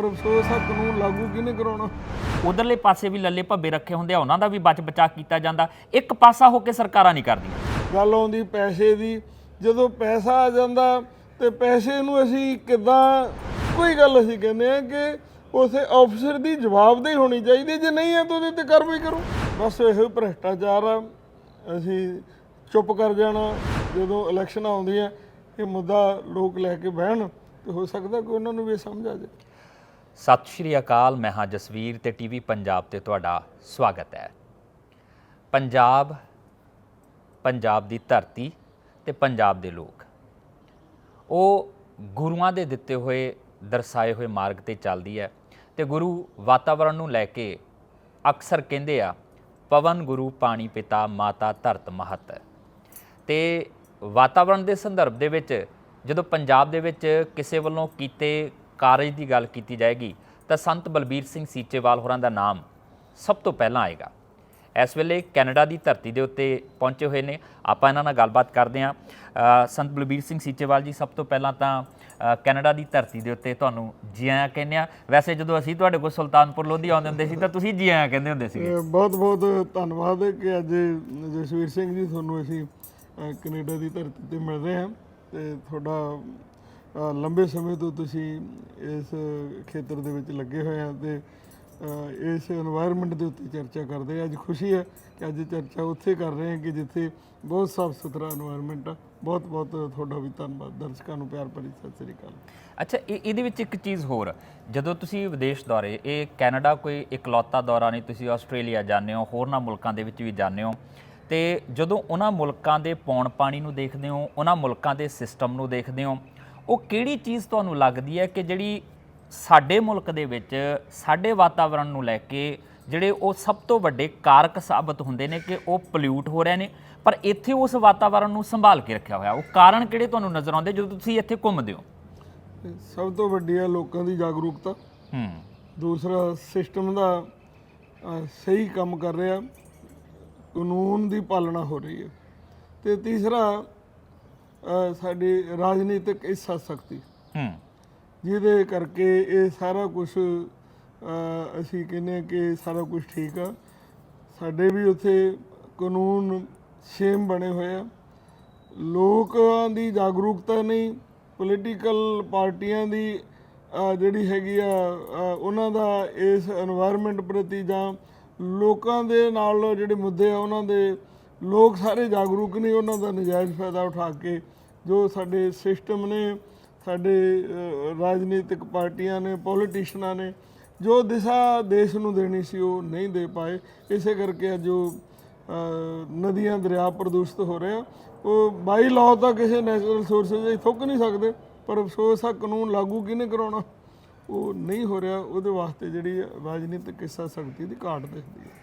ਪਰ ਅਫਸੋਸ ਆ ਕਾਨੂੰਨ ਲਾਗੂ ਕਿਹਨੇ ਕਰਾਉਣਾ? ਉਧਰਲੇ ਪਾਸੇ ਵੀ ਲੱਲੇ ਭੱਬੇ ਰੱਖੇ ਹੁੰਦੇ ਆ ਉਹਨਾਂ ਦਾ ਵੀ ਬਚ ਬਚਾ ਕੀਤਾ ਜਾਂਦਾ। ਇੱਕ ਪਾਸਾ ਹੋ ਕੇ ਸਰਕਾਰਾਂ ਨਹੀਂ ਕਰਦੀਆਂ। ਗੱਲ ਆਉਂਦੀ ਪੈਸੇ ਦੀ ਜਦੋਂ ਪੈਸਾ ਆ ਜਾਂਦਾ ਤੇ ਪੈਸੇ ਨੂੰ ਅਸੀਂ ਕਿਦਾਂ ਕੋਈ ਗੱਲ ਅਸੀਂ ਕਹਿੰਦੇ ਆ ਕਿ ਉਸੇ ਅਫਸਰ ਦੀ ਜਵਾਬਦੇਹੀ ਹੋਣੀ ਚਾਹੀਦੀ ਜੇ ਨਹੀਂ ਹੈ ਤਾਂ ਉਹਦੇ ਤੇ ਕਾਰਵਾਈ ਕਰੋ। ਬਸ ਇਹੋ ਭ੍ਰਿਸ਼ਟਾਚਾਰ ਆ ਅਸੀਂ ਚੁੱਪ ਕਰ ਜਾਣਾ ਜਦੋਂ ਇਲੈਕਸ਼ਨ ਆਉਂਦੀਆਂ ਇਹ ਮੁੱਦਾ ਲੋਕ ਲੈ ਕੇ ਬਹਿਣ ਤੇ ਹੋ ਸਕਦਾ ਕਿ ਉਹਨਾਂ ਨੂੰ ਵੀ ਇਹ ਸਮਝ ਆ ਜਾਏ। ਸਤਿ ਸ਼੍ਰੀ ਅਕਾਲ, ਮੈਂ ਹਾਂ ਜਸਵੀਰ ਤੇ ਟੀਵੀ ਪੰਜਾਬ ਤੇ ਤੁਹਾਡਾ ਸਵਾਗਤ ਹੈ। ਪੰਜਾਬ ਪੰਜਾਬ ਦੀ ਧਰਤੀ ਤੇ ਪੰਜਾਬ ਦੇ ਲੋਕ। ਉਹ ਗੁਰੂਆਂ ਦੇ ਦਿੱਤੇ ਹੋਏ, ਦਰਸਾਏ ਹੋਏ ਮਾਰਗ ਤੇ ਚੱਲਦੀ ਹੈ ਤੇ ਗੁਰੂ ਵਾਤਾਵਰਣ ਨੂੰ ਲੈ ਕੇ ਅਕਸਰ ਕਹਿੰਦੇ ਆ, ਪਵਨ ਗੁਰੂ, ਪਾਣੀ ਪਿਤਾ, ਮਾਤਾ ਧਰਤ ਮਹਤ। ਤੇ ਵਾਤਾਵਰਣ ਦੇ ਸੰਦਰਭ ਦੇ ਵਿੱਚ, ਜਦੋਂ ਪੰਜਾਬ ਦੇ ਵਿੱਚ ਕਿਸੇ ਵੱਲੋਂ ਕੀਤੇ ਕਾਰਜ ਦੀ ਗੱਲ ਕੀਤੀ ਜਾਏਗੀ, ਤਾਂ ਸੰਤ ਬਲਬੀਰ ਸਿੰਘ ਸੀਚੇਵਾਲ ਹੋਰਾਂ ਦਾ ਨਾਮ ਸਭ ਤੋਂ ਪਹਿਲਾਂ ਆਏਗਾ। ਇਸ ਵੇਲੇ ਕੈਨੇਡਾ ਦੀ ਧਰਤੀ ਦੇ ਉੱਤੇ ਪਹੁੰਚੇ ਹੋਏ ਨੇ। ਆਪਾਂ ਇਹਨਾਂ ਨਾਲ ਗੱਲਬਾਤ ਕਰਦੇ ਹਾਂ। ਸੰਤ ਬਲਬੀਰ ਸਿੰਘ ਸੀਚੇਵਾਲ ਜੀ, ਸਭ ਤੋਂ ਪਹਿਲਾਂ ਤਾਂ ਕੈਨੇਡਾ ਦੀ ਧਰਤੀ ਦੇ ਉੱਤੇ ਤੁਹਾਨੂੰ ਜੀ ਆਇਆਂ ਕਹਿੰਦੇ ਆ ਵੈਸੇ ਜਦੋਂ ਅਸੀਂ ਤੁਹਾਡੇ ਕੋਲ ਸੁਲਤਾਨਪੁਰ ਲੋਧੀ ਆਉਂਦੇ ਹੁੰਦੇ ਸੀ, ਤਾਂ ਤੁਸੀਂ ਜੀ ਆਇਆਂ ਕਹਿੰਦੇ ਹੁੰਦੇ ਸੀ ਬਹੁਤ ਬਹੁਤ ਧੰਨਵਾਦ ਹੈ ਕਿ ਅੱਜ ਜਸਵੀਰ ਸਿੰਘ ਜੀ, ਤੁਹਾਨੂੰ ਅਸੀਂ ਕੈਨੇਡਾ ਦੀ ਧਰਤੀ ਤੇ ਮਿਲ ਰਹੇ ਹਾਂ ਤੇ ਤੁਹਾਡਾ ਲੰਬੇ ਸਮੇਂ ਤੋਂ ਤੁਸੀਂ ਇਸ ਖੇਤਰ ਦੇ ਵਿੱਚ ਲੱਗੇ ਹੋਏ ਆ ਤੇ ਇਸ এনवायरमेंट ਦੇ ਉੱਤੇ ਚਰਚਾ ਕਰਦੇ ਅੱਜ ਖੁਸ਼ੀ ਹੈ ਕਿ ਅੱਜ ਚਰਚਾ ਉੱਥੇ ਕਰ ਰਹੇ ਹਾਂ ਕਿ ਜਿੱਥੇ ਬਹੁਤ ਸਾਫ਼ ਸੁਥਰਾ এনवायरमेंट ਆ। ਬਹੁਤ ਬਹੁਤ ਤੁਹਾਡਾ ਵੀ ਧੰਨਵਾਦ। ਦਰਸ਼ਕਾਂ ਨੂੰ ਪਿਆਰ ਭਰੀ ਸਤਿ ਸ੍ਰੀ ਅਕਾਲ। ਅੱਛਾ ਇਹਦੇ ਵਿੱਚ ਇੱਕ ਚੀਜ਼ ਹੋਰ, ਜਦੋਂ ਤੁਸੀਂ ਵਿਦੇਸ਼ ਦੌਰੇ, ਇਹ ਕੈਨੇਡਾ ਕੋਈ ਇਕਲੌਤਾ ਦੌਰਾ ਨਹੀਂ, ਤੁਸੀਂ ਆਸਟ੍ਰੇਲੀਆ ਜਾਂਦੇ ਹੋ, ਹੋਰਨਾਂ ਮੁਲਕਾਂ ਦੇ ਵਿੱਚ ਵੀ ਜਾਂਦੇ ਹੋ। ਤੇ ਜਦੋਂ ਉਹਨਾਂ ਮੁਲਕਾਂ ਦੇ ਪੌਣ ਪਾਣੀ ਨੂੰ ਦੇਖਦੇ ਹੋ, ਉਹਨਾਂ ਮੁਲਕਾਂ ਦੇ ਸਿਸਟਮ ਨੂੰ ਦੇਖਦੇ ਹੋ ਉਹ ਕਿਹੜੀ ਚੀਜ਼ ਤੁਹਾਨੂੰ ਲੱਗਦੀ ਹੈ ਕਿ ਜਿਹੜੀ ਸਾਡੇ ਮੁਲਕ ਦੇ ਵਿੱਚ ਸਾਡੇ ਵਾਤਾਵਰਣ ਨੂੰ ਲੈ ਕੇ ਜਿਹੜੇ ਉਹ ਸਭ ਤੋਂ ਵੱਡੇ ਕਾਰਕ ਸਾਬਤ ਹੁੰਦੇ ਨੇ ਕਿ ਉਹ ਪੋਲਿਊਟ ਹੋ ਰਹੇ ਨੇ? ਪਰ ਇੱਥੇ ਉਸ ਵਾਤਾਵਰਣ ਨੂੰ ਸੰਭਾਲ ਕੇ ਰੱਖਿਆ ਹੋਇਆ। ਉਹ ਕਾਰਨ ਕਿਹੜੇ ਤੁਹਾਨੂੰ ਨਜ਼ਰ ਆਉਂਦੇ ਜਦੋਂ ਤੁਸੀਂ ਇੱਥੇ ਘੁੰਮਦੇ ਹੋ? ਸਭ ਤੋਂ ਵੱਡੀ ਹੈ ਲੋਕਾਂ ਦੀ ਜਾਗਰੂਕਤਾ। ਹੂੰ। ਦੂਸਰਾ ਸਿਸਟਮ ਦਾ ਸਹੀ ਕੰਮ ਕਰ ਰਿਹਾ। ਕਾਨੂੰਨ ਦੀ ਪਾਲਣਾ ਹੋ ਰਹੀ ਹੈ। ਤੇ ਤੀਸਰਾ ਸਾਡੀ ਰਾਜਨੀਤਿਕ ਇਸਾ ਸ਼ਕਤੀ। ਹੂੰ। ਜਿਹਦੇ ਕਰਕੇ ਇਹ ਸਾਰਾ ਕੁਝ ਅਸੀਂ ਕਹਿੰਨੇ ਕਿ ਸਾਰਾ ਕੁਝ ਠੀਕ ਆ। ਸਾਡੇ ਵੀ ਉੱਥੇ ਕਾਨੂੰਨ ਸ਼ੇਮ ਬਣੇ ਹੋਏ ਆ। ਲੋਕਾਂ ਦੀ ਜਾਗਰੂਕਤਾ ਨਹੀਂ ਪੋਲੀਟੀਕਲ ਪਾਰਟੀਆਂ ਦੀ ਜਿਹੜੀ ਹੈਗੀ ਆ ਉਹਨਾਂ ਦਾ ਇਸ এনवायरमेंट ਪ੍ਰਤੀ ਜਾਂ ਲੋਕਾਂ ਦੇ ਨਾਲ ਜਿਹੜੇ ਮੁੱਦੇ ਆ ਉਹਨਾਂ ਦੇ ਲੋਕ ਸਾਰੇ ਜਾਗਰੂਕ ਨਹੀਂ ਉਹਨਾਂ ਦਾ ਨਜਾਇਜ਼ ਫਾਇਦਾ ਉਠਾ ਕੇ, ਜੋ ਸਾਡੇ ਸਿਸਟਮ ਨੇ, ਸਾਡੇ ਰਾਜਨੀਤਿਕ ਪਾਰਟੀਆਂ ਨੇ ਪੋਲੀਟੀਸ਼ੀਅਨਾਂ ਨੇ, ਜੋ ਦਿਸ਼ਾ ਦੇਸ਼ ਨੂੰ ਦੇਣੀ ਸੀ ਉਹ ਨਹੀਂ ਦੇ ਪਾਏ। ਇਸੇ ਕਰਕੇ ਅੱਜ ਜੋ ਨਦੀਆਂ ਦਰਿਆ ਪ੍ਰਦੂਸ਼ਿਤ ਹੋ ਰਹੇ ਆ। ਉਹ ਬਾਈ ਲਾਅ ਤਾਂ ਕਿਸੇ ਨੈਚੁਰਲ ਸੋਰਸਸ ਦੇ ਥੁੱਕ ਨਹੀਂ ਸਕਦੇ, ਪਰ ਅਫਸੋਸ ਆ, ਕਾਨੂੰਨ ਲਾਗੂ ਕਿਹਨੇ ਕਰਾਉਣਾ? ਉਹ ਨਹੀਂ ਹੋ ਰਿਹਾ। ਉਹਦੇ ਵਾਸਤੇ ਜਿਹੜੀ ਰਾਜਨੀਤਿਕ ਕਿੱਸਾ ਸ਼ਕਤੀ ਦੀ ਘਾਟ ਦਿਖਦੀ ਹੈ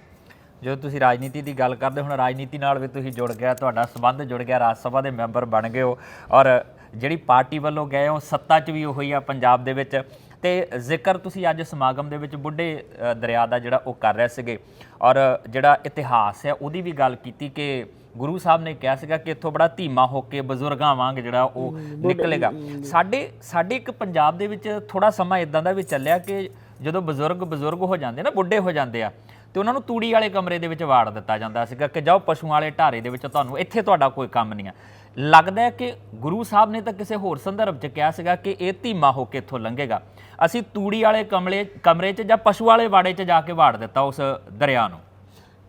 ਜਦੋਂ ਤੁਸੀਂ ਰਾਜਨੀਤੀ ਦੀ ਗੱਲ ਕਰਦੇ ਹੁਣ ਰਾਜਨੀਤੀ ਨਾਲ ਵੀ ਤੁਸੀਂ ਜੁੜ ਗਿਆ ਤੁਹਾਡਾ ਸਬੰਧ ਜੁੜ ਗਿਆ ਰਾਜ ਸਭਾ ਦੇ ਮੈਂਬਰ ਬਣ ਗਏ ਹੋ ਔਰ ਜਿਹੜੀ ਪਾਰਟੀ ਵੱਲੋਂ ਗਏ ਹੋ ਸੱਤਾ 'ਚ ਵੀ ਉਹੀ ਆ ਪੰਜਾਬ ਦੇ ਵਿੱਚ। ਤੇ ਜ਼ਿਕਰ ਤੁਸੀਂ ਅੱਜ ਸਮਾਗਮ ਦੇ ਵਿੱਚ ਬੁੱਢੇ ਦਰਿਆ ਦਾ ਜਿਹੜਾ ਉਹ ਕਰ ਰਹੇ ਸੀਗੇ ਔਰ ਜਿਹੜਾ ਇਤਿਹਾਸ ਹੈ ਉਹਦੀ ਵੀ ਗੱਲ ਕੀਤੀ ਕਿ ਗੁਰੂ ਸਾਹਿਬ ਨੇ ਕਿਹਾ ਸੀਗਾ ਕਿ ਇੱਥੋਂ ਬੜਾ ਧੀਮਾ ਹੋ ਕੇ ਬਜ਼ੁਰਗਾਂ ਵਾਂਗ ਜਿਹੜਾ ਉਹ ਨਿਕਲੇਗਾ। ਸਾਡੇ ਸਾਡੇ ਇੱਕ ਪੰਜਾਬ ਦੇ ਵਿੱਚ ਥੋੜਾ ਸਮਾਂ ਇਦਾਂ ਦਾ ਵੀ ਚੱਲਿਆ ਕਿ ਜਦੋਂ ਬਜ਼ੁਰਗ ਬਜ਼ੁਰਗ ਹੋ ਜਾਂਦੇ ਨਾ ਬੁੱਢੇ ਹੋ ਜਾਂਦੇ ਆ ਤੇ ਉਹਨਾਂ ਨੂੰ ਤੂੜੀ ਵਾਲੇ ਕਮਰੇ ਦੇ ਵਿੱਚ ਵਾੜ ਦਿੱਤਾ ਜਾਂਦਾ ਸੀਗਾ ਕਿ ਜਾਓ ਪਸ਼ੂਆਂ ਵਾਲੇ ਢਾਰੇ ਦੇ ਵਿੱਚ ਤੁਹਾਨੂੰ ਇੱਥੇ ਤੁਹਾਡਾ ਕੋਈ ਕੰਮ ਨਹੀਂ ਆ। ਲੱਗਦਾ ਹੈ ਕਿ ਗੁਰੂ ਸਾਹਿਬ ਨੇ ਤਾਂ ਕਿਸੇ ਹੋਰ ਸੰਦਰਭ 'ਚ ਕਿਹਾ ਸੀਗਾ ਕਿ ਇਹ ਧੀਮਾ ਹੋ ਕੇ ਇੱਥੋਂ ਲੰਘੇਗਾ। ਅਸੀਂ ਤੂੜੀ ਵਾਲੇ ਕਮਲੇ, ਕਮਰੇ 'ਚ ਜਾਂ ਪਸ਼ੂ ਵਾਲੇ ਵਾੜੇ 'ਚ ਜਾ ਕੇ ਵਾੜ ਦਿੱਤਾ ਉਸ ਦਰਿਆ ਨੂੰ।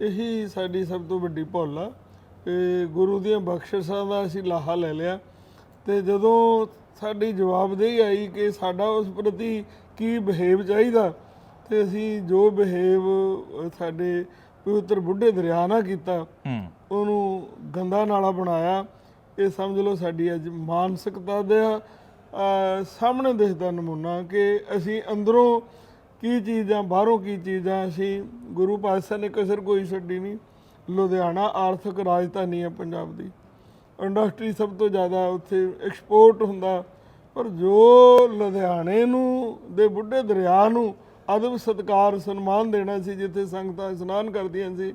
ਇਹੀ ਸਾਡੀ ਸਭ ਤੋਂ ਵੱਡੀ ਭੁੱਲ ਆ ਕਿ ਗੁਰੂ ਦੀਆਂ ਬਖਸ਼ਿਸ਼ਾਂ ਦਾ ਅਸੀਂ ਲਾਹਾ ਲੈ ਲਿਆ ਤੇ ਜਦੋਂ ਸਾਡੀ ਜਵਾਬਦੇਹੀ ਆਈ ਕਿ ਸਾਡਾ ਉਸ ਪ੍ਰਤੀ ਕੀ ਬਿਹੇਵ ਚਾਹੀਦਾ ਤੇ ਅਸੀਂ ਜੋ ਬਿਹੇਵ ਸਾਡੇ ਪਵਿੱਤਰ ਬੁੱਢੇ ਦਰਿਆ ਨਾਲ ਕੀਤਾ ਉਹਨੂੰ ਗੰਦਾ ਨਾਲਾ ਬਣਾਇਆ। ਇਹ ਸਮਝ ਲਓ ਸਾਡੀ ਅੱਜ ਮਾਨਸਿਕਤਾ ਦਾ ਅਹ, ਸਾਹਮਣੇ ਦਿਸਦਾ ਨਮੂਨਾ ਕਿ ਅਸੀਂ ਅੰਦਰੋਂ ਕੀ ਚੀਜ਼ਾਂ ਬਾਹਰੋਂ ਕੀ ਚੀਜ਼ਾਂ ਅਸੀਂ ਗੁਰੂ ਪਾਤਸ਼ਾਹ ਨੇ ਕਸਰ ਕੋਈ ਛੱਡੀ ਨਹੀਂ। ਲੁਧਿਆਣਾ ਆਰਥਿਕ ਰਾਜਧਾਨੀ ਹੈ ਪੰਜਾਬ ਦੀ। ਇੰਡਸਟਰੀ ਸਭ ਤੋਂ ਜ਼ਿਆਦਾ ਉੱਥੇ ਐਕਸਪੋਰਟ ਹੁੰਦਾ। ਪਰ ਜੋ ਲੁਧਿਆਣੇ ਨੂੰ ਦੇ ਬੁੱਢੇ ਦਰਿਆ ਨੂੰ ਅਦਬ ਸਤਕਾਰ, ਸਨਮਾਨ ਦੇਣਾ ਸੀ, ਜਿੱਥੇ ਸੰਗਤਾਂ ਇਸ਼ਨਾਨ ਕਰਦੀਆਂ ਸੀ।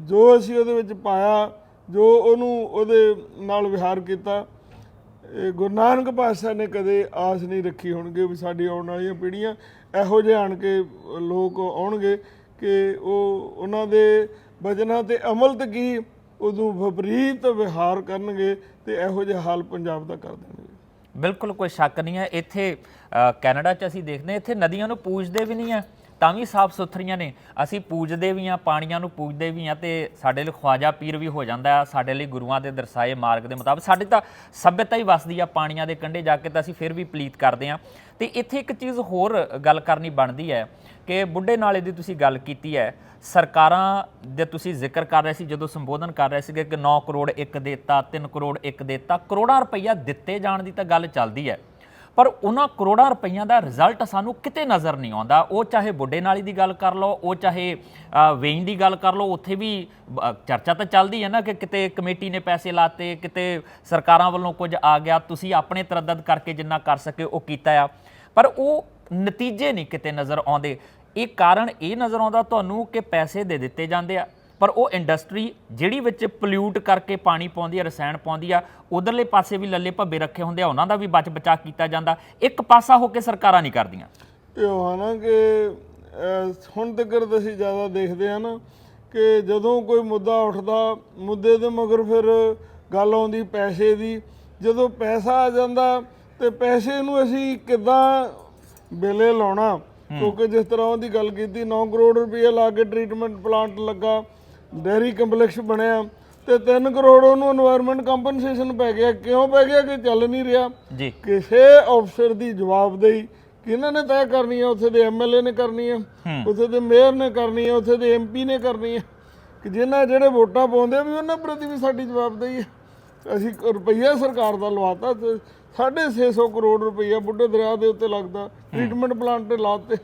ਜੋ ਅਸੀਂ ਉਹਦੇ ਵਿੱਚ ਪਾਇਆ, ਜੋ ਉਹਨੂੰ ਉਹਦੇ ਨਾਲ ਵਿਹਾਰ ਕੀਤਾ ਗੁਰੂ ਨਾਨਕ ਪਾਤਸ਼ਾਹ ਨੇ ਕਦੇ ਆਸ ਨਹੀਂ ਰੱਖੀ ਹੋਣਗੇ ਵੀ ਸਾਡੀ ਆਉਣ ਵਾਲੀਆਂ ਪੀੜ੍ਹੀਆਂ ਇਹੋ ਜਿਹੇ ਆਣ ਕੇ ਲੋਕ ਆਉਣਗੇ ਕਿ ਉਹ ਉਹਨਾਂ ਦੇ ਵਚਨਾਂ ਤੇ ਅਮਲ ਤੇ ਕੀ ਉਦੋਂ ਵਿਪਰੀਤ ਵਿਹਾਰ ਕਰਨਗੇ ਤੇ ਇਹੋ ਜਿਹਾ ਹਾਲ ਪੰਜਾਬ ਦਾ ਕਰ ਦੇਣਗੇ। ਬਿਲਕੁਲ ਕੋਈ ਸ਼ੱਕ ਨਹੀਂ ਹੈ। ਇੱਥੇ ਅ, ਕੈਨੇਡਾ 'ਚ ਅਸੀਂ ਦੇਖਦੇ ਹਾਂ ਇੱਥੇ ਨਦੀਆਂ ਨੂੰ ਪੂਜਦੇ ਵੀ ਨਹੀਂ ਆ ਤਾਂ ਵੀ ਸਾਫ਼ ਸੁਥਰੀਆਂ ਨੇ। ਅਸੀਂ ਪੂਜਦੇ ਵੀ ਆ ਪਾਣੀਆਂ ਨੂੰ ਪੂਜਦੇ ਵੀ ਆ ਤੇ ਸਾਡੇ ਲਈ ਖਵਾਜਾ ਪੀਰ ਵੀ ਹੋ ਜਾਂਦਾ ਸਾਡੇ ਲਈ ਗੁਰੂਆਂ ਦੇ ਦਰਸਾਏ ਮਾਰਗ ਦੇ ਮੁਤਾਬਕ ਸਾਡੀ ਤਾਂ ਸਭਿਅਤਾ ਹੀ ਵਸਦੀ ਆ ਪਾਣੀਆਂ ਦੇ ਕੰਢੇ ਜਾ ਕੇ ਤਾਂ ਅਸੀਂ ਫਿਰ ਵੀ ਪਲੀਤ ਕਰਦੇ ਆ ਤੇ ਇੱਥੇ ਇੱਕ ਚੀਜ਼ ਹੋਰ ਗੱਲ ਕਰਨੀ ਬਣਦੀ ਹੈ ਕਿ ਬੁੱਢੇ ਨਾਲੇ ਦੀ ਤੁਸੀਂ ਗੱਲ ਕੀਤੀ ਹੈ, ਸਰਕਾਰਾਂ ਦੇ ਤੁਸੀਂ ਜ਼ਿਕਰ ਕਰ ਰਹੇ ਸੀ, ਜਦੋਂ ਸੰਬੋਧਨ ਕਰ ਰਹੇ ਸੀਗੇ ਕਿ 9 ਕਰੋੜ ਇੱਕ ਦੇਤਾ 3 ਕਰੋੜ ਇੱਕ ਦੇਤਾ, ਕਰੋੜਾਂ ਰੁਪਈਆ ਦਿੱਤੇ ਜਾਣ ਦੀ ਤਾਂ ਗੱਲ ਚੱਲਦੀ ਹੈ। ਪਰ ਉਹਨਾਂ ਕਰੋੜਾਂ ਰੁਪਈਆਂ ਦਾ ਰਿਜ਼ਲਟ ਸਾਨੂੰ ਕਿਤੇ ਨਜ਼ਰ ਨਹੀਂ ਆਉਂਦਾ। ਉਹ ਚਾਹੇ ਬੁੱਢੇ ਨਾਲੀ ਦੀ ਗੱਲ ਕਰ ਲਓ ਉਹ ਚਾਹੇ ਅ, ਦੀ ਗੱਲ ਕਰ ਲਓ ਉੱਥੇ ਵੀ ਚਰਚਾ ਤਾਂ ਚੱਲਦੀ ਹੈ ਨਾ ਕਿ ਕਿਤੇ ਕਮੇਟੀ ਨੇ ਪੈਸੇ ਲਾਤੇ ਕਿਤੇ ਸਰਕਾਰਾਂ ਵੱਲੋਂ ਕੁਝ ਆ ਗਿਆ ਤੁਸੀਂ ਆਪਣੇ ਤਰੱਦਦ ਕਰਕੇ ਜਿੰਨਾ ਕਰ ਸਕੇ ਉਹ ਕੀਤਾ ਆ। ਪਰ ਉਹ ਨਤੀਜੇ ਨਹੀਂ ਕਿਤੇ ਨਜ਼ਰ ਆਉਂਦੇ। ਇਹ ਕਾਰਨ ਇਹ ਨਜ਼ਰ ਆਉਂਦਾ ਤੁਹਾਨੂੰ ਕਿ ਪੈਸੇ ਦੇ ਦਿੱਤੇ ਜਾਂਦੇ ਆ। ਪਰ ਉਹ ਇੰਡਸਟਰੀ ਜਿਹੜੀ ਵਿੱਚ ਪੋਲਿਊਟ ਕਰਕੇ ਪਾਣੀ ਪਾਉਂਦੀ ਆ ਰਸਾਇਣ ਪਾਉਂਦੀ ਆ ਉਧਰਲੇ ਪਾਸੇ ਵੀ ਲੱਲੇ ਭੱਬੇ ਰੱਖੇ ਹੁੰਦੇ ਆ ਉਹਨਾਂ ਦਾ ਵੀ ਬਚ ਬਚਾ ਕੀਤਾ ਜਾਂਦਾ। ਇੱਕ ਪਾਸਾ ਹੋ ਕੇ ਸਰਕਾਰਾਂ ਨਹੀਂ ਕਰਦੀਆਂ। ਇਹ ਹਾਨਾ ਕਿ ਹੁਣ ਤੱਕ ਅਸੀਂ ਜ਼ਿਆਦਾ ਦੇਖਦੇ ਆ ਨਾ ਕਿ ਜਦੋਂ ਕੋਈ ਮੁੱਦਾ ਉੱਠਦਾ ਮੁੱਦੇ ਦੇ ਮਗਰ ਫਿਰ ਗੱਲ ਆਉਂਦੀ ਪੈਸੇ ਦੀ। ਜਦੋਂ ਪੈਸਾ ਆ ਜਾਂਦਾ ਤੇ ਪੈਸੇ ਨੂੰ ਅਸੀਂ ਕਿੱਦਾਂ ਬਿਲੇ ਲਾਉਣਾ? ਕਿਉਂਕਿ ਜਿਸ ਤਰ੍ਹਾਂ ਉਹਦੀ ਗੱਲ ਕੀਤੀ 9 ਕਰੋੜ ਰੁਪਏ ਲਾ ਕੇ ਟ੍ਰੀਟਮੈਂਟ ਪਲਾਂਟ ਲੱਗਾ ਡੇਰੀ ਕੰਪਲੈਕਸ ਬਣਿਆ ਤੇ 3 ਕਰੋੜ ਉਹਨੂੰ এনवायरमेंट ਕੰਪਨਸੇਸ਼ਨ ਪੈ ਗਿਆ। ਕਿਉਂ ਪੈ ਗਿਆ ਕਿ ਚੱਲ ਨਹੀਂ ਰਿਹਾ? ਜੀ। ਕਿਸੇ ਅਫਸਰ ਦੀ ਜਵਾਬਦੇਹੀ ਕਿਹਨਾਂ ਨੇ ਤੈਅ ਕਰਨੀ ਹੈ ਉੱਥੇ ਦੇ ਐਮਐਲਏ ਨੇ ਕਰਨੀ ਹੈ। ਉੱਥੇ ਦੇ ਮੇਅਰ ਨੇ ਕਰਨੀ ਹੈ ਉੱਥੇ ਦੇ ਐਮਪੀ ਨੇ ਕਰਨੀ ਹੈ ਕਿ ਜਿਨ੍ਹਾਂ ਜਿਹੜੇ ਵੋਟਾਂ ਪਾਉਂਦੇ ਵੀ ਉਹਨਾਂ ਪ੍ਰਤੀ ਵੀ ਸਾਡੀ ਜਵਾਬਦੇਹੀ ਹੈ ਅਸੀਂ ਰੁਪਈਆ ਸਰਕਾਰ ਦਾ ਲਵਾਤਾ 650 ਕਰੋੜ ਰੁਪਈਆ ਬੁੱਢੇ ਦਰਿਆ ਦੇ ਉੱਤੇ ਲੱਗਦਾ। ਟ੍ਰੀਟਮੈਂਟ ਪਲਾਂਟ ਤੇ ਲਾਤੇ।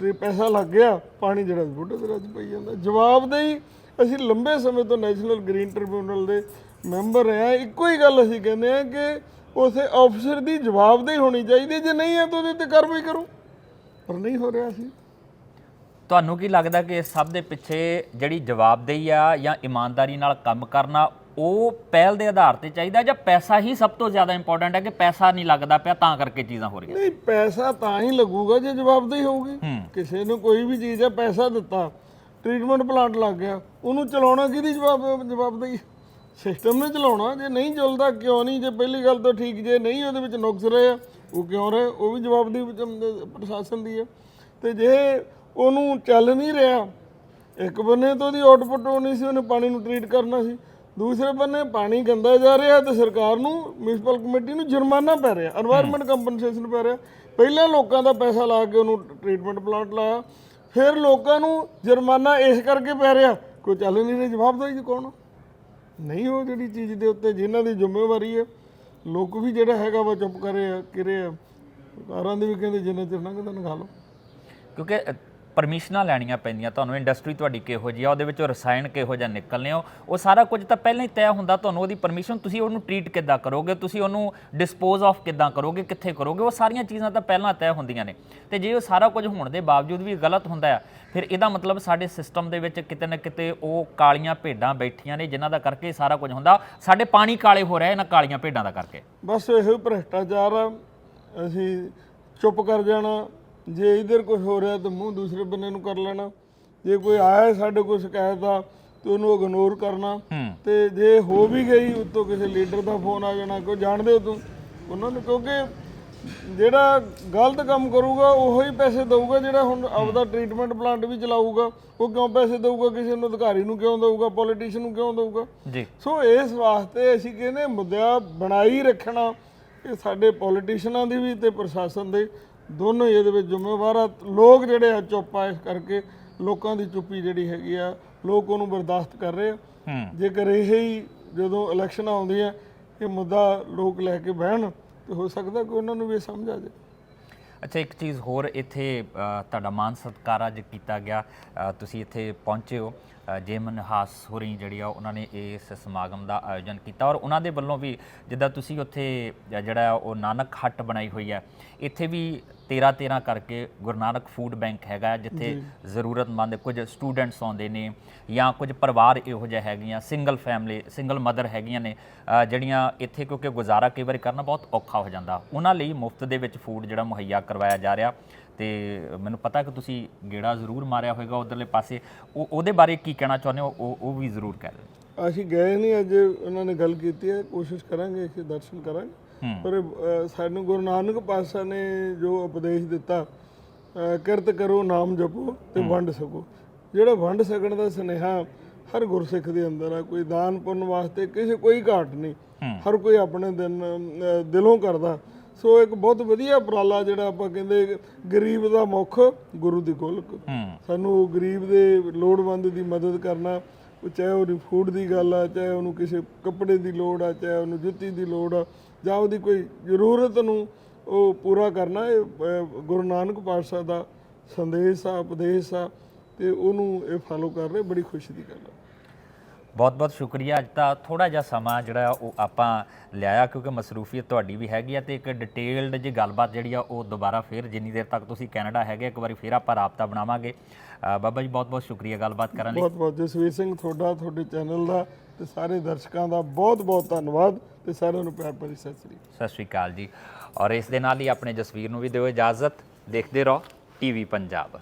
ਤੇ ਪੈਸਾ ਲੱਗ ਗਿਆ, ਪਾਣੀ ਜਿਹੜਾ ਬੁੱਢੇ ਦਰਿਆ 'ਚ ਪਈ ਜਾਂਦਾ। ਜਵਾਬਦੇਹੀ ਅਸੀਂ ਲੰਬੇ ਸਮੇਂ ਤੋਂ ਨੈਸ਼ਨਲ ਗ੍ਰੀਨ ਟ੍ਰਿਬਿਊਨਲ ਦੇ ਮੈਂਬਰ ਰਹੇ ਹਾਂ। ਇੱਕੋ ਹੀ ਗੱਲ ਅਸੀਂ ਕਹਿੰਦੇ ਹਾਂ ਕਿ ਉਸੇ ਅਫਸਰ ਦੀ ਜਵਾਬਦੇਹੀ ਹੋਣੀ ਚਾਹੀਦੀ ਜੇ ਨਹੀਂ ਹੈ ਤਾਂ ਉਹਦੇ ਤੇ ਕਾਰਵਾਈ ਕਰੋ। ਪਰ ਨਹੀਂ ਹੋ ਰਿਹਾ ਸੀ। ਤੁਹਾਨੂੰ ਕੀ ਲੱਗਦਾ ਕਿ ਇਸ ਸਭ ਦੇ ਪਿੱਛੇ ਜਿਹੜੀ ਜਵਾਬਦੇਹੀ ਆ ਜਾਂ ਇਮਾਨਦਾਰੀ ਨਾਲ ਕੰਮ ਕਰਨਾ ਉਹ ਪਹਿਲ ਦੇ ਆਧਾਰ ਤੇ ਚਾਹੀਦਾ ਜਾਂ ਪੈਸਾ ਹੀ ਸਭ ਤੋਂ ਜ਼ਿਆਦਾ ਇੰਪੋਰਟੈਂਟ ਹੈ ਕਿ ਪੈਸਾ ਨਹੀਂ ਲੱਗਦਾ ਪਿਆ ਤਾਂ ਕਰਕੇ ਚੀਜ਼ਾਂ ਹੋ ਰਹੀਆਂ? ਨਹੀਂ ਪੈਸਾ ਤਾਂ ਹੀ ਲੱਗੂਗਾ ਜੇ ਜਵਾਬਦੇਹੀ ਹੋਊਗੀ। ਕਿਸੇ ਨੂੰ ਕੋਈ ਵੀ ਚੀਜ਼ ਹੈ ਪੈਸਾ ਦਿੱਤਾ ਟ੍ਰੀਟਮੈਂਟ ਪਲਾਂਟ ਲੱਗ ਗਿਆ ਉਹਨੂੰ ਚਲਾਉਣਾ ਕਿਹਦੀ ਜਵਾਬ ਜਵਾਬਦੇਹੀ ਸਿਸਟਮ ਨੇ ਚਲਾਉਣਾ ਜੇ ਨਹੀਂ ਚੱਲਦਾ ਕਿਉਂ ਨਹੀਂ? ਜੇ ਪਹਿਲੀ ਗੱਲ ਤਾਂ ਠੀਕ ਜੇ ਨਹੀਂ ਉਹਦੇ ਵਿੱਚ ਨੁਕਸ ਰਹੇ ਆ ਉਹ ਕਿਉਂ ਰਹੇ? ਉਹ ਵੀ ਜਵਾਬਦੇਹੀ ਪ੍ਰਸ਼ਾਸਨ ਦੀ ਹੈ ਤੇ ਜੇ ਉਹਨੂੰ ਚੱਲ ਨਹੀਂ ਰਿਹਾ ਇੱਕ ਬੰਨੇ ਤਾਂ ਉਹਦੀ ਆਊਟਪੁੱਟ ਹੋਣੀ ਸੀ ਉਹਨੇ ਪਾਣੀ ਨੂੰ ਟ੍ਰੀਟ ਕਰਨਾ ਸੀ ਦੂਸਰੇ ਬੰਨੇ ਪਾਣੀ ਗੰਦਾ ਜਾ ਰਿਹਾ ਤੇ ਸਰਕਾਰ ਨੂੰ ਮਿਊਨਿਸਪਲ ਕਮੇਟੀ ਨੂੰ ਜੁਰਮਾਨਾ ਪੈ ਰਿਹਾ এনवायरमेंट ਕੰਪਨਸੇਸ਼ਨ ਪੈ ਰਿਹਾ। ਪਹਿਲਾਂ ਲੋਕਾਂ ਦਾ ਪੈਸਾ ਲਾ ਕੇ ਉਹਨੂੰ ਟ੍ਰੀਟਮੈਂਟ ਪਲਾਂਟ ਲਾਇਆ ਫਿਰ ਲੋਕਾਂ ਨੂੰ ਜੁਰਮਾਨਾ ਇਸ ਕਰਕੇ ਪੈ ਰਿਹਾ ਕੋਈ ਚੱਲ ਨਹੀਂ ਰਿਹਾ ਜਵਾਬਦਾਰੀ ਕੌਣ ਨਹੀਂ ਹੋ ਜਿਹੜੀ ਚੀਜ਼ ਦੇ ਉੱਤੇ ਜਿਨ੍ਹਾਂ ਦੀ ਜ਼ਿੰਮੇਵਾਰੀ ਹੈ ਲੋਕ ਵੀ ਜਿਹੜਾ ਹੈਗਾ ਵਾ ਚੁੱਪ ਕਰੇ ਕਿਰੇ ਸਰਕਾਰਾਂ ਦੇ ਵੀ ਕਹਿੰਦੇ ਜਿੰਨਾ ਚਿਰ ਨਾ ਕਹਿੰਦਾ ਨਿਕਾਲੋ ਕਿਉਂਕਿ ਪਰਮਿਸ਼ਨਾਂ ਲੈਣੀਆਂ ਪੈਂਦੀਆਂ। ਤੁਹਾਨੂੰ ਇੰਡਸਟਰੀ ਤੁਹਾਡੀ ਕਿਹੋ ਜਿਹੀ ਆ, ਉਹਦੇ ਵਿੱਚੋਂ ਰਸਾਇਣ ਕਿਹੋ ਜਿਹਾ ਨਿਕਲਨੇ ਹੋ ਉਹ ਸਾਰਾ ਕੁਝ ਤਾਂ ਪਹਿਲਾਂ ਹੀ ਤੈਅ ਹੁੰਦਾ ਤੁਹਾਨੂੰ, ਉਹਦੀ ਪਰਮਿਸ਼ਨ ਤੁਸੀਂ ਉਹਨੂੰ ਟ੍ਰੀਟ ਕਿੱਦਾਂ ਕਰੋਗੇ, ਤੁਸੀਂ ਉਹਨੂੰ ਡਿਸਪੋਜ਼ ਆਫ ਕਿੱਦਾਂ ਕਰੋਗੇ, ਕਿੱਥੇ ਕਰੋਗੇ, ਉਹ ਸਾਰੀਆਂ ਚੀਜ਼ਾਂ ਤਾਂ ਪਹਿਲਾਂ ਤੈਅ ਹੁੰਦੀਆਂ ਨੇ। ਤੇ ਜੇ ਉਹ ਸਾਰਾ ਕੁਝ ਹੋਣ ਦੇ ਬਾਵਜੂਦ ਵੀ ਗਲਤ ਹੁੰਦਾ ਆ, ਫਿਰ ਇਹਦਾ ਮਤਲਬ ਸਾਡੇ ਸਿਸਟਮ ਦੇ ਵਿੱਚ ਕਿਤੇ ਨਾ ਕਿਤੇ ਉਹ ਕਾਲੀਆਂ ਭੇਡਾਂ ਬੈਠੀਆਂ ਨੇ, ਜਿਨ੍ਹਾਂ ਦਾ ਕਰਕੇ ਸਾਰਾ ਕੁਝ ਹੁੰਦਾ। ਸਾਡੇ ਪਾਣੀ ਕਾਲੇ ਹੋ ਰਿਹਾ ਇਹਨਾਂ ਕਾਲੀਆਂ ਭੇਡਾਂ ਦਾ ਕਰਕੇ। ਬਸ ਇਹੋ ਭ੍ਰਿਸ਼ਟਾਚਾਰ ਅਸੀਂ ਚੁੱਪ ਕਰ ਜਾਣਾ। ਜੇ ਇਧਰ ਕੁਝ ਹੋ ਰਿਹਾ ਤਾਂ ਮੂੰਹ ਦੂਸਰੇ ਬੰਨੇ ਨੂੰ ਕਰ ਲੈਣਾ। ਜੇ ਕੋਈ ਆਇਆ ਸਾਡੇ ਕੋਲ ਸ਼ਿਕਾਇਤ ਆ ਤੇ ਉਹਨੂੰ ਇਗਨੋਰ ਕਰਨਾ। ਤੇ ਜੇ ਹੋ ਵੀ ਗਈ ਉਤੋਂ ਕਿਸੇ ਲੀਡਰ ਦਾ ਫੋਨ ਆ ਜਾਣਾ ਕੋਈ ਜਾਣਦੇ ਹੋ ਤੂੰ? ਉਹਨਾਂ ਨੂੰ ਕਿਉਂਕਿ ਜਿਹੜਾ ਗਲਤ ਕੰਮ ਕਰੂਗਾ ਉਹੋ ਹੀ ਪੈਸੇ ਦਊਗਾ ਜਿਹੜਾ ਹੁਣ ਆਪਦਾ ਟ੍ਰੀਟਮੈਂਟ ਪਲਾਂਟ ਵੀ ਚਲਾਊਗਾ। ਉਹ ਕਿਉਂ ਪੈਸੇ ਦਊਗਾ? ਕਿਸੇ ਨੂੰ ਅਧਿਕਾਰੀ ਨੂੰ ਕਿਉਂ ਦਊਗਾ? ਪੋਲੀਟੀਸ਼ੀਅਨ ਨੂੰ ਕਿਉਂ ਦਊਗਾ? ਜੀ। ਸੋ ਇਸ ਵਾਸਤੇ ਅਸੀਂ ਕਹਿੰਦੇ ਮੁੱਦਾ ਬਣਾਈ ਰੱਖਣਾ। ਇਹ ਸਾਡੇ ਪੋਲੀਟੀਸ਼ੀਅਨਾਂ ਦੀ ਵੀ ਤੇ ਪ੍ਰਸ਼ਾਸਨ ਦੇ ਦੋਨੋਂ ਹੀ ਇਹਦੇ ਵਿੱਚ ਜ਼ਿੰਮੇਵਾਰ ਆ। ਲੋਕ ਜਿਹੜੇ ਆ ਚੁੱਪ ਆ ਇਸ ਕਰਕੇ ਲੋਕਾਂ ਦੀ ਚੁੱਪੀ ਜਿਹੜੀ ਹੈਗੀ ਆ ਲੋਕ ਉਹਨੂੰ ਬਰਦਾਸ਼ਤ ਕਰ ਰਹੇ ਆ। ਜੇਕਰ ਇਹ ਹੀ ਜਦੋਂ ਇਲੈਕਸ਼ਨ ਆਉਂਦੀਆਂ ਇਹ ਮੁੱਦਾ ਲੋਕ ਲੈ ਕੇ ਬਹਿਣ ਤੇ ਹੋ ਸਕਦਾ ਕਿ ਉਹਨਾਂ ਨੂੰ ਵੀ ਇਹ ਸਮਝ ਆ ਜਾਏ। ਅੱਛਾ ਇੱਕ ਚੀਜ਼ ਹੋਰ ਇੱਥੇ ਤੁਹਾਡਾ ਮਾਨ ਸਤਿਕਾਰ ਅੱਜ ਕੀਤਾ ਗਿਆ। ਤੁਸੀਂ ਇੱਥੇ ਪਹੁੰਚੇ ਹੋ। ਜੇਮਨ ਹਾਸ ਹੋਰੀ ਜਿਹੜੀ ਆ ਉਹਨਾਂ ਨੇ ਇਸ ਸਮਾਗਮ ਦਾ ਆਯੋਜਨ ਕੀਤਾ। ਔਰ ਉਹਨਾਂ ਦੇ ਵੱਲੋਂ ਵੀ ਜਿੱਦਾਂ ਤੁਸੀਂ ਉੱਥੇ ਜਿਹੜਾ ਉਹ ਨਾਨਕ ਹੱਟ ਬਣਾਈ ਹੋਈ ਹੈ ਇੱਥੇ ਵੀ 13 13 ਕਰਕੇ ਗੁਰੂ ਨਾਨਕ ਫੂਡ ਬੈਂਕ ਹੈਗਾ ਜਿੱਥੇ ਜ਼ਰੂਰਤਮੰਦ ਕੁਝ ਸਟੂਡੈਂਟਸ ਆਉਂਦੇ ਨੇ ਜਾਂ ਕੁਝ ਪਰਿਵਾਰ ਇਹੋ ਜਿਹੇ ਹੈਗੀਆਂ ਸਿੰਗਲ ਫੈਮਿਲੀ ਸਿੰਗਲ ਮਦਰ ਹੈਗੀਆਂ ਨੇ ਜਿਹੜੀਆਂ ਇੱਥੇ ਕਿਉਂਕਿ ਗੁਜ਼ਾਰਾ ਕਈ ਵਾਰੀ ਕਰਨਾ ਬਹੁਤ ਔਖਾ ਹੋ ਜਾਂਦਾ। ਉਹਨਾਂ ਲਈ ਮੁਫਤ ਦੇ ਵਿੱਚ ਫੂਡ ਜਿਹੜਾ ਮੁਹੱਈਆ ਕਰਵਾਇਆ ਜਾ ਰਿਹਾ। ਤੇ ਮੈਨੂੰ ਪਤਾ ਕਿ ਤੁਸੀਂ ਗੇੜਾ ਜ਼ਰੂਰ ਮਾਰਿਆ ਹੋਵੇਗਾ ਉਧਰਲੇ ਪਾਸੇ। ਉਹ ਉਹਦੇ ਬਾਰੇ ਕੀ ਕਹਿਣਾ ਚਾਹੁੰਦੇ ਹੋ? ਉਹ ਉਹ ਵੀ ਜ਼ਰੂਰ ਕਹਿ ਦਿਓ ਅਸੀਂ ਗਏ ਨਹੀਂ ਅੱਜ ਉਹਨਾਂ ਨੇ ਗੱਲ ਕੀਤੀ ਹੈ। ਕੋਸ਼ਿਸ਼ ਕਰਾਂਗੇ ਅਸੀਂ ਦਰਸ਼ਨ ਕਰਾਂਗੇ। ਪਰ ਅ, ਸਾਨੂੰ ਗੁਰੂ ਨਾਨਕ ਪਾਤਸ਼ਾਹ ਨੇ ਜੋ ਉਪਦੇਸ਼ ਦਿੱਤਾ ਅ, ਕਿਰਤ ਕਰੋ ਨਾਮ ਜਪੋ ਤੇ ਵੰਡ ਸਕੋ। ਜਿਹੜਾ ਵੰਡ ਸਕਣ ਦਾ ਸੁਨੇਹਾ ਹਰ ਗੁਰਸਿੱਖ ਦੇ ਅੰਦਰ ਆ। ਕੋਈ ਦਾਨ ਪੁੰਨ ਵਾਸਤੇ ਕਿਸੇ ਕੋਈ ਘਾਟ ਨਹੀਂ। ਹਰ ਕੋਈ ਆਪਣੇ ਦਿਨ ਅ, ਦਿਲੋਂ ਕਰਦਾ। ਸੋ ਇੱਕ ਬਹੁਤ ਵਧੀਆ ਉਪਰਾਲਾ ਜਿਹੜਾ ਆਪਾਂ ਕਹਿੰਦੇ ਗਰੀਬ ਦਾ ਮੁੱਖ ਗੁਰੂ ਦੀ ਗੋਲਕ ਸਾਨੂੰ ਗਰੀਬ ਦੇ ਲੋੜਵੰਦ ਦੀ ਮਦਦ ਕਰਨਾ ਉਹ ਚਾਹੇ ਉਹਦੀ ਫੂਡ ਦੀ ਗੱਲ ਆ ਚਾਹੇ ਉਹਨੂੰ ਕਿਸੇ ਕੱਪੜੇ ਦੀ ਲੋੜ ਆ ਚਾਹੇ ਉਹਨੂੰ ਜੁੱਤੀ ਦੀ ਲੋੜ ਆ ਜਾਂ ਉਹਦੀ ਕੋਈ ਜ਼ਰੂਰਤ ਨੂੰ ਉਹ ਪੂਰਾ ਕਰਨਾ ਇਹ ਗੁਰੂ ਨਾਨਕ ਪਾਤਸ਼ਾਹ ਦਾ ਸੰਦੇਸ਼ ਆ ਉਪਦੇਸ਼ ਆ ਤੇ ਉਹਨੂੰ ਇਹ ਫਾਲੋ ਕਰ ਰਹੇ ਬੜੀ ਖੁਸ਼ੀ ਦੀ ਗੱਲ ਆ। ਬਹੁਤ ਬਹੁਤ ਸ਼ੁਕਰੀਆ। ਅੱਜ ਤਾਂ ਥੋੜਾ ਜਿਹਾ ਸਮਾਂ ਜਿਹੜਾ ਉਹ ਆਪਾਂ ਲਿਆਇਆ ਕਿਉਂਕਿ ਮਸਰੂਫੀਅਤ ਤੁਹਾਡੀ ਵੀ ਹੈਗੀ ਆ ਤੇ ਇੱਕ ਡਿਟੇਲਡ ਜੀ ਗੱਲਬਾਤ ਜਿਹੜੀ ਆ ਉਹ ਦੁਬਾਰਾ ਫੇਰ ਜਿੰਨੀ ਦੇਰ ਤੱਕ ਤੁਸੀਂ ਕੈਨੇਡਾ ਹੈਗੇ ਇੱਕ ਵਾਰੀ ਫੇਰ ਆਪਾਂ ਰਾਬਤਾ ਬਣਾਵਾਂਗੇ। ਬਾਬਾ ਜੀ ਬਹੁਤ ਬਹੁਤ ਸ਼ੁਕਰੀਆ ਗੱਲਬਾਤ ਕਰਨ ਲਈ। ਬਹੁਤ ਬਹੁਤ ਜਸਵੀਰ ਸਿੰਘ ਤੁਹਾਡਾ ਤੁਹਾਡੇ ਚੈਨਲ ਦਾ ਤੇ ਸਾਰੇ ਦਰਸ਼ਕਾਂ ਦਾ ਬਹੁਤ ਬਹੁਤ ਧੰਨਵਾਦ ਤੇ ਸਾਰਿਆਂ ਨੂੰ ਪਿਆਰ ਭਰੀ ਸਤਿ ਸ੍ਰੀ ਅਕਾਲ। ਸਤਿ ਸ਼੍ਰੀ ਅਕਾਲ ਜੀ। ਔਰ ਇਸ ਦੇ ਨਾਲ ਹੀ ਆਪਣੇ ਜਸਵੀਰ ਨੂੰ ਵੀ ਦਿਓ ਇਜਾਜ਼ਤ। ਦੇਖਦੇ ਰਹੋ ਟੀਵੀ ਪੰਜਾਬ।